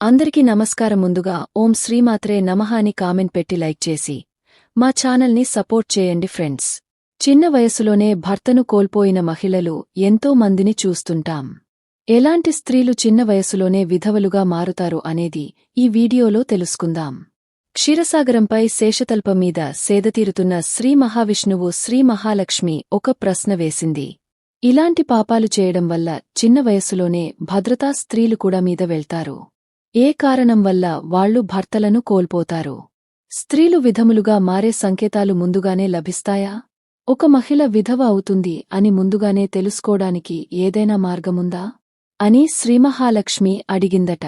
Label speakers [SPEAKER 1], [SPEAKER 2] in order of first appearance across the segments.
[SPEAKER 1] అందరికీ నమస్కారం ముందుగా ఓం శ్రీమాత్రే నమః అని కామెంట్ పెట్టి లైక్ చేసి మా ఛానల్ని సపోర్ట్ చేయండి ఫ్రెండ్స్. చిన్న వయసులోనే భర్తను కోల్పోయిన మహిళలు ఎంతో మందిని చూస్తుంటాం. ఎలాంటి స్త్రీలు చిన్న వయసులోనే విధవలుగా మారుతారు అనేది ఈ వీడియోలో తెలుసుకుందాం. క్షీరసాగరంపై శేషతల్పం మీద సేదతీరుతున్న శ్రీ మహావిష్ణువు శ్రీ మహాలక్ష్మి ఒక ప్రశ్న వేసింది. ఇలాంటి పాపాలు చేయడం వల్ల చిన్న వయసులోనే భద్రతా స్త్రీలు కూడా మీద వెళ్తారు. ఏ కారణం వల్ల వాళ్ళు భర్తలను కోల్పోతారు? స్త్రీలు విధములుగా మారే సంకేతాలు ముందుగానే లభిస్తాయా? ఒక మహిళ విధవ అవుతుంది అని ముందుగానే తెలుసుకోడానికి ఏదైనా మార్గముందా? అని శ్రీమహాలక్ష్మి అడిగిందట.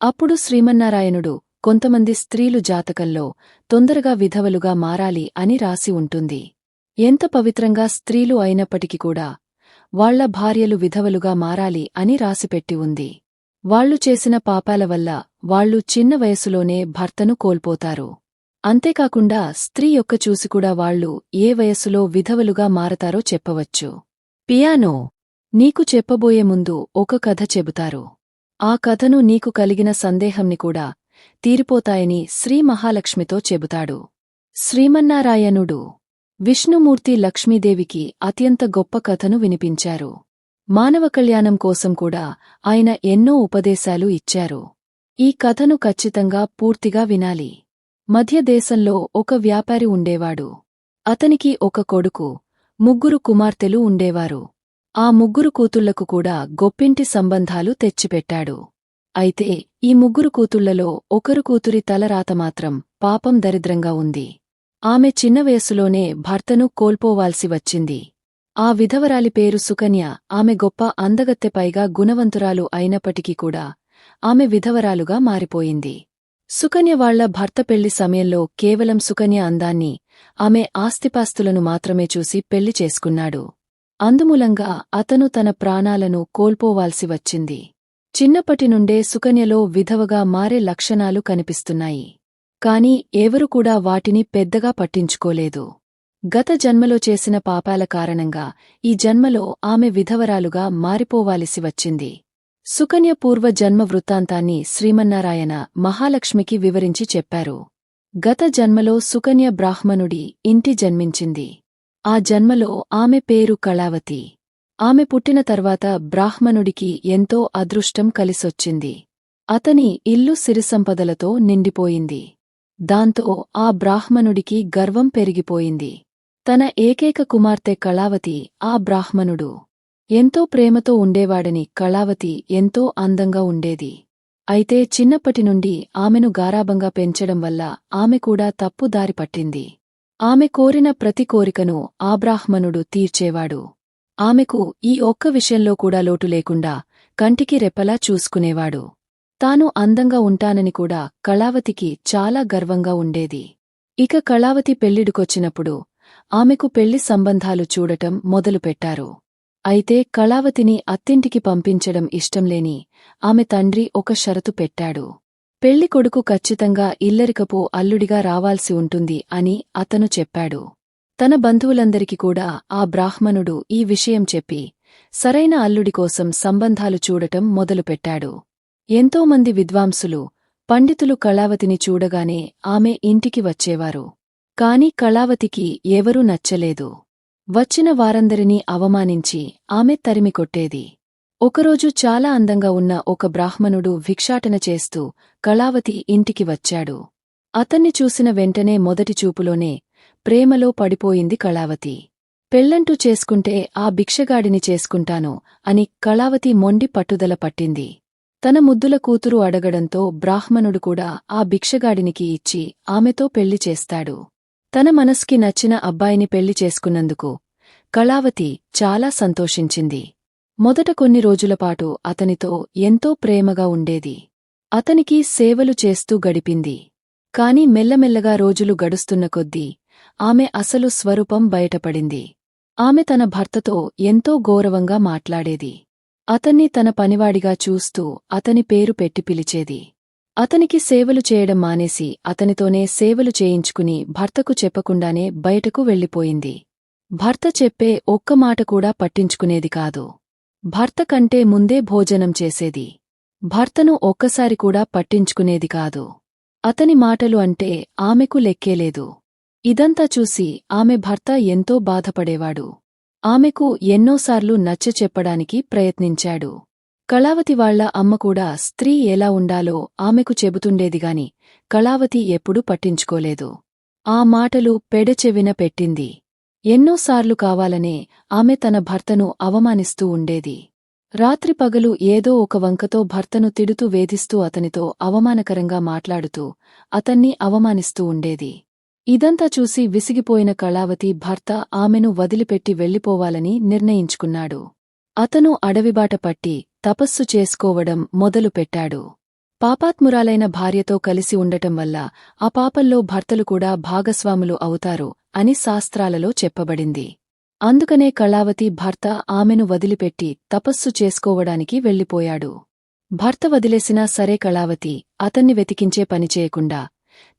[SPEAKER 1] అప్పుడు శ్రీమన్నారాయణుడు కొంతమంది స్త్రీలు జాతకంలో తొందరగా విధవలుగా మారాలి అని రాసి ఉంటుంది. ఎంత పవిత్రంగా స్త్రీలు అయినప్పటికీ కూడా వాళ్ళ భార్యలు విధవలుగా మారాలి అని రాసిపెట్టి ఉంది. వాళ్ళు చేసిన పాపాల వల్ల వాళ్ళు చిన్న వయసులోనే భర్తను కోల్పోతారు. అంతేకాకుండా స్త్రీ యొక్క చూసి కూడా వాళ్ళు ఏ వయసులో విధవలుగా మారతారో చెప్పవచ్చు. పియానో నీకు చెప్పబోయే ముందు ఒక కథ చెబుతారు. ఆ కథను నీకు కలిగిన సందేహంని కూడా తీరిపోతాయని శ్రీ మహాలక్ష్మితో చెబుతాడు. శ్రీమన్నారాయణుడు విష్ణుమూర్తి లక్ష్మీదేవికి అత్యంత గొప్ప కథను వినిపించారు. మానవ కళ్యాణం కోసం కూడా ఆయన ఎన్నో ఉపదేశాలు ఇచ్చారు. ఈ కథను ఖచ్చితంగా పూర్తిగా వినాలి. మధ్యదేశంలో ఒక వ్యాపారి ఉండేవాడు. అతనికి ఒక కొడుకు ముగ్గురు కుమార్తెలు ఉండేవారు. ఆ ముగ్గురు కూతుళ్ళకు కూడా గొప్పింటి సంబంధాలు తెచ్చిపెట్టాడు. అయితే ఈ ముగ్గురు కూతుళ్ళలో ఒకరు కూతురి తలరాత మాత్రం పాపం దరిద్రంగా ఉంది. ఆమె చిన్న వయసులోనే భర్తను కోల్పోవాల్సి వచ్చింది. ఆ విధవరాలి పేరు సుకన్య ఆమె గొప్ప అందగత్తె పైగా గుణవంతురాలు అయినప్పటికీ కూడా ఆమె విధవరాలుగా మారిపోయింది. సుకన్య వాళ్ళ భర్త పెళ్ళి సమయంలో కేవలం సుకన్య అందాన్ని ఆమె ఆస్తిపాస్తులను మాత్రమే చూసి పెళ్ళి చేసుకున్నాడు. అందుమూలంగా అతను తన ప్రాణాలను కోల్పోవాల్సి వచ్చింది. చిన్నప్పటి నుండే సుకన్యలో విధవగా మారే లక్షణాలు కనిపిస్తున్నాయి. కాని ఎవరు కూడా వాటిని పెద్దగా పట్టించుకోలేదు. గత జన్మలో చేసిన పాపాల కారణంగా ఈ జన్మలో ఆమె విధవరాలుగా మారిపోవాలిసి వచ్చింది. సుకన్య పూర్వ జన్మ వృత్తాంతాన్ని శ్రీమన్నారాయణ మహాలక్ష్మికి వివరించి చెప్పారు. గత జన్మలో సుకన్య బ్రాహ్మణుడి ఇంటి జన్మించింది. ఆ జన్మలో ఆమె పేరు కళావతి. ఆమె పుట్టిన తర్వాత బ్రాహ్మణుడికి ఎంతో అదృష్టం కలిసొచ్చింది. అతని ఇల్లు సిరిసంపదలతో నిండిపోయింది. దాంతో ఆ బ్రాహ్మణుడికి గర్వం పెరిగిపోయింది. తన ఏకైక కుమార్తె కళావతి ఆ బ్రాహ్మణుడు. ఎంతో ప్రేమతో ఉండేవాడని కళావతి ఎంతో అందంగా ఉండేది. అయితే చిన్నప్పటి నుండి ఆమెను గారాబంగా పెంచడం వల్ల ఆమె కూడా తప్పు దారి పట్టింది. ఆమె కోరిన ప్రతి కోరికను ఆ బ్రాహ్మణుడు తీర్చేవాడు. ఆమెకు ఈ ఒక్క విషయంలో కూడా లోటు లేకుండా కంటికి రెప్పలా చూసుకునేవాడు. తాను అందంగా ఉంటానని కూడా కళావతికి చాలా గర్వంగా ఉండేది. ఇక కళావతి పెళ్ళిడుకొచ్చినప్పుడు ఆమెకు పెళ్ళి సంబంధాలు చూడటం మొదలుపెట్టారు. అయితే కళావతిని అత్తింటికి పంపించడం ఇష్టంలేని ఆమె తండ్రి ఒక షరతు పెట్టాడు. పెళ్ళి కొడుకు ఖచ్చితంగా ఇల్లరికపు అల్లుడిగా రావాల్సి ఉంటుంది అని అతను చెప్పాడు. తన బంధువులందరికీ కూడా ఆ బ్రాహ్మణుడు ఈ విషయం చెప్పి సరైన అల్లుడి కోసం సంబంధాలు చూడటం మొదలుపెట్టాడు. ఎంతోమంది విద్వాంసులు పండితులు కళావతిని చూడగానే ఆమె ఇంటికి వచ్చేవారు. కాని కళావతికి ఎవరూ నచ్చలేదు. వచ్చిన వారందరినీ అవమానించి ఆమె తరిమికొట్టేది ఒకరోజు చాలా అందంగా ఉన్న ఒక బ్రాహ్మణుడు భిక్షాటన చేస్తూ కళావతి ఇంటికి వచ్చాడు. అతన్ని చూసిన వెంటనే మొదటి చూపులోనే ప్రేమలో పడిపోయింది కళావతి. పెళ్ళంటూ చేసుకుంటే ఆ భిక్షగాడిని చేసుకుంటాను అని కళావతి మొండి పట్టుదల పట్టింది. తన ముద్దుల కూతురు అడగడంతో బ్రాహ్మణుడు కూడా ఆ భిక్షగాడినికి ఇచ్చి ఆమెతో పెళ్ళి చేస్తాడు. తన మనస్కి నచ్చిన అబ్బాయిని పెళ్ళి చేసుకున్నందుకు కళావతి చాలా సంతోషించింది. మొదట కొన్ని రోజులపాటు అతనితో ఎంతో ప్రేమగా ఉండేది. అతనికి సేవలు చేస్తూ గడిపింది. కాని మెల్లమెల్లగా రోజులు గడుస్తున్న కొద్దీ ఆమె అసలు స్వరూపం బయటపడింది. ఆమె తన భర్తతో ఎంతో గౌరవంగా మాట్లాడేది. అతన్ని తన పనివాడిగా చూస్తూ అతని పేరు పెట్టి పిలిచేది. అతనికి సేవలు చేయడం మానేసి అతనితోనే సేవలు చేయించుకుని భర్తకు చెప్పకుండానే బయటకు వెళ్ళిపోయింది. భర్త చెప్పే ఒక్క మాట కూడా పట్టించుకునేది కాదు. భర్త కంటే ముందే భోజనం చేసేది. భర్తను ఒక్కసారి కూడా పట్టించుకునేది కాదు. అతని మాటలు అంటే ఆమెకు లెక్కేలేదు ఇదంతా చూసి ఆమె భర్త ఎంతో బాధపడేవాడు. ఆమెకు ఎన్నోసార్లు నచ్చచెప్పడానికి ప్రయత్నించాడు. కళావతి వాళ్ళ అమ్మ కూడా స్త్రీ ఎలా ఉండాలో ఆమెకు చెబుతుండేదిగాని కళావతి ఎప్పుడూ పట్టించుకోలేదు. ఆ మాటలు పెడచెవిన పెట్టింది. ఎన్నోసార్లు కావాలనే ఆమె తన భర్తను అవమానిస్తూ ఉండేది. రాత్రి పగలు ఏదో ఒక వంకతో భర్తను తిడుతూ వేధిస్తూ అతనితో అవమానకరంగా మాట్లాడుతూ అతన్ని అవమానిస్తూ ఉండేది. ఇదంతా చూసి విసిగిపోయిన కళావతి భర్త ఆమెను వదిలిపెట్టి వెళ్ళిపోవాలని నిర్ణయించుకున్నాడు. అతను అడవిబాట పట్టి తపస్సు చేసుకోవడం మొదలుపెట్టాడు పాపాత్మురాలైన భార్యతో కలిసి ఉండటం వల్ల ఆ పాపంలో భర్తలు కూడా భాగస్వాములు అవుతారు అని శాస్త్రాలలో చెప్పబడింది. అందుకనే కళావతి భర్త ఆమెను వదిలిపెట్టి తపస్సు చేసుకోవడానికి వెళ్ళిపోయాడు. భర్త వదిలేసినా సరే కళావతి అతన్ని వెతికించే పనిచేయకుండా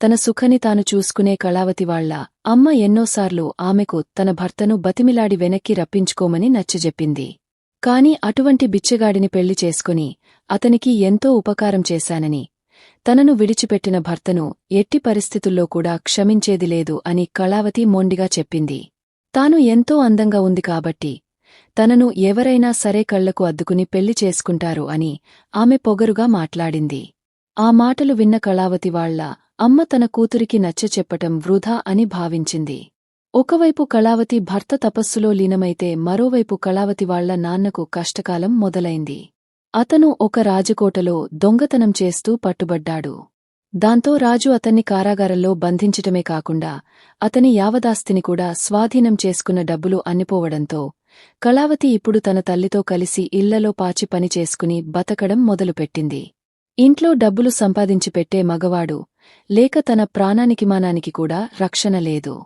[SPEAKER 1] తన సుఖని తాను చూసుకునే కళావతి వాళ్ళ అమ్మ ఎన్నోసార్లు ఆమెకు తన భర్తను బతిమిలాడి వెనక్కి రప్పించుకోమని నచ్చజెప్పింది. కాని అటువంటి బిచ్చగాడిని పెళ్ళి చేసుకుని అతనికి ఎంతో ఉపకారం చేశానని. తనను విడిచిపెట్టిన భర్తను ఎట్టి పరిస్థితుల్లో కూడా క్షమించేది లేదు అని కళావతి మొండిగా చెప్పింది. తాను ఎంతో అందంగా ఉంది కాబట్టి తనను ఎవరైనా సరే కళ్ళకు అద్దుకుని పెళ్ళి చేసుకుంటారు అని ఆమె పొగరుగా మాట్లాడింది. ఆ మాటలు విన్న కళావతి వాళ్ళ అమ్మ తన కూతురికి నచ్చచెప్పటం వృధా అని భావించింది. ఒకవైపు కళావతి భర్త తపస్సులో లీనమైతే మరోవైపు కళావతి వాళ్ళ నాన్నకు కష్టకాలం మొదలైంది. అతను ఒక రాజకోటలో దొంగతనం చేస్తూ పట్టుబడ్డాడు. దాంతో రాజు అతన్ని కారాగారంలో బంధించటమే కాకుండా అతని యావదాస్తిని కూడా స్వాధీనం చేసుకున్న డబ్బులు అన్నిపోవడంతో కళావతి ఇప్పుడు తన తల్లితో కలిసి ఇళ్ళలో పాచి పని చేసుకుని బతకడం మొదలుపెట్టింది. ఇంట్లో డబ్బులు సంపాదించి పెట్టే మగవాడు లేక తన ప్రాణానికి మానానికి కూడా రక్షణ లేదు.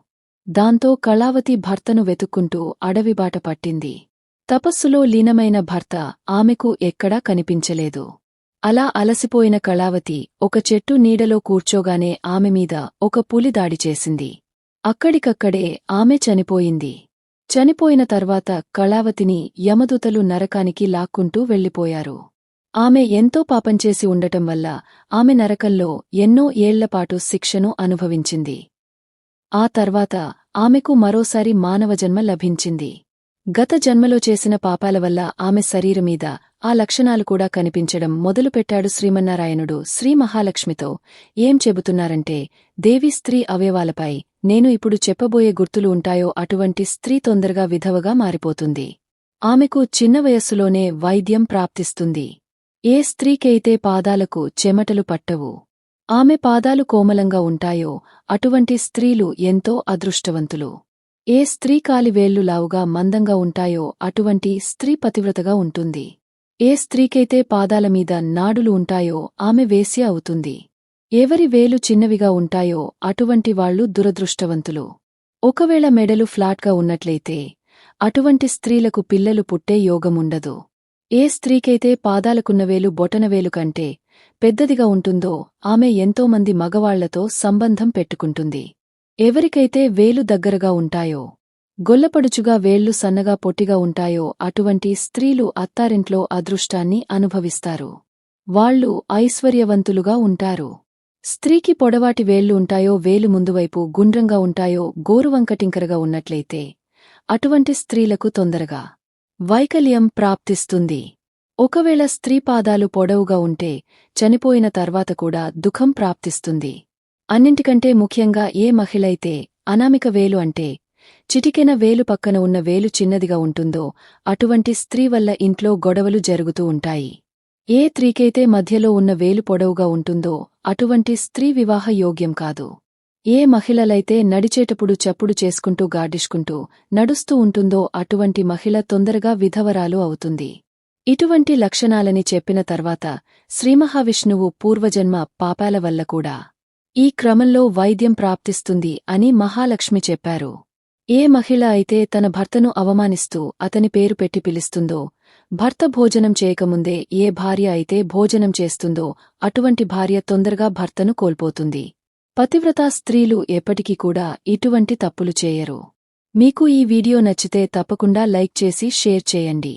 [SPEAKER 1] దాంతో కళావతి భర్తను వెతుక్కుంటూ అడవిబాట పట్టింది. తపస్సులో లీనమైన భర్త ఆమెకు ఎక్కడా కనిపించలేదు. అలా అలసిపోయిన కళావతి ఒక చెట్టు నీడలో కూర్చోగానే ఆమెమీద ఒక పులి దాడి చేసింది. అక్కడికక్కడే ఆమె చనిపోయింది. చనిపోయిన తర్వాత కళావతిని యమదూతలు నరకానికి లాక్కుంటూ వెళ్ళిపోయారు ఆమె ఎంతో పాపంచేసి ఉండటం వల్ల ఆమె నరకంలో ఎన్నో ఏళ్ళపాటు శిక్షను అనుభవించింది. ఆ తర్వాత ఆమెకు మరోసారి మానవ జన్మ లభించింది. గత జన్మలో చేసిన పాపాల వల్ల ఆమె శరీరమీద ఆ లక్షణాలు కూడా కనిపించడం మొదలుపెట్టాడు శ్రీమన్నారాయణుడు. శ్రీ మహాలక్ష్మితో ఏం చెబుతున్నారంటే దేవి స్త్రీ అవయవాలపై నేను ఇప్పుడు చెప్పబోయే గుర్తులు ఉంటాయో అటువంటి స్త్రీ తొందరగా విధవగా మారిపోతుంది. ఆమెకు చిన్న వయస్సులోనే వైద్యం ప్రాప్తిస్తుంది. ఏ స్త్రీకైతే పాదాలకు చెమటలు పట్టవు ఆమె పాదాలు కోమలంగా ఉంటాయో అటువంటి స్త్రీలు ఎంతో అదృష్టవంతులు. ఏ స్త్రీ కాలివేళ్ళు లావుగా మందంగా ఉంటాయో అటువంటి స్త్రీ పతివ్రతగా ఉంటుంది. ఏ స్త్రీకైతే పాదాలమీద నాడులు ఉంటాయో ఆమె వేశ్య అవుతుంది. ఎవరి వేలు చిన్నవిగా ఉంటాయో అటువంటి వాళ్ళు దురదృష్టవంతులు. ఒకవేళ మెడలు ఫ్లాట్గా ఉన్నట్లయితే అటువంటి స్త్రీలకు పిల్లలు పుట్టే యోగముండదు. ఏ స్త్రీకైతే పాదాలకున్నవేలు బొటనవేలు కంటే పెద్దదిగా ఉంటుందో ఆమె ఎంతోమంది మగవాళ్ళతో సంబంధం పెట్టుకుంటుంది. ఎవరికైతే వేలు దగ్గరగా ఉంటాయో గొల్లపడుచుగా వేళ్ళు సన్నగా పొట్టిగా ఉంటాయో అటువంటి స్త్రీలు అత్తారింట్లో అదృష్టాన్ని అనుభవిస్తారు. వాళ్ళు ఐశ్వర్యవంతులుగా ఉంటారు. స్త్రీకి పొడవాటి వేళ్ళు ఉంటాయో వేలు ముందువైపు గుండ్రంగా ఉంటాయో గోరువంకటింకరగా ఉన్నట్లయితే అటువంటి స్త్రీలకు తొందరగా వైకల్యం ప్రాప్తిస్తుంది. ఒకవేళ స్త్రీ పాదాలు పొడవుగా ఉంటే చనిపోయిన తర్వాత కూడా దుఃఖం ప్రాప్తిస్తుంది. అన్నింటికంటే ముఖ్యంగా ఏ మహిళైతే అనామిక వేలు అంటే చిటికెన వేలు పక్కన ఉన్న వేలు చిన్నదిగా ఉంటుందో అటువంటి స్త్రీ వల్ల ఇంట్లో గొడవలు జరుగుతూ ఉంటాయి. ఏ స్త్రీకైతే మధ్యలో ఉన్న వేలు పొడవుగా ఉంటుందో అటువంటి స్త్రీ వివాహ యోగ్యం కాదు. ఏ మహిళలైతే నడిచేటప్పుడు చప్పుడు చేసుకుంటూ గాడిష్కుంటూ నడుస్తూ ఉంటుందో అటువంటి మహిళ తొందరగా విధవరాలు అవుతుంది. ఇటువంటి లక్షణాలని చెప్పిన తర్వాత శ్రీమహావిష్ణువు పూర్వజన్మ పాపాల వల్ల కూడా ఈ క్రమంలో వైద్యం ప్రాప్తిస్తుంది అని మహాలక్ష్మి చెప్పారు. ఏ మహిళ అయితే తన భర్తను అవమానిస్తూ అతని పేరు పెట్టి పిలుస్తుందో భర్త భోజనం చేయకముందే ఏ భార్య అయితే భోజనం చేస్తుందో అటువంటి భార్య తొందరగా భర్తను కోల్పోతుంది. పతివ్రతా స్త్రీలు ఎప్పటికీ కూడా ఇటువంటి తప్పులు చేయరు. మీకు ఈ వీడియో నచ్చితే తప్పకుండా లైక్ చేసి షేర్ చేయండి.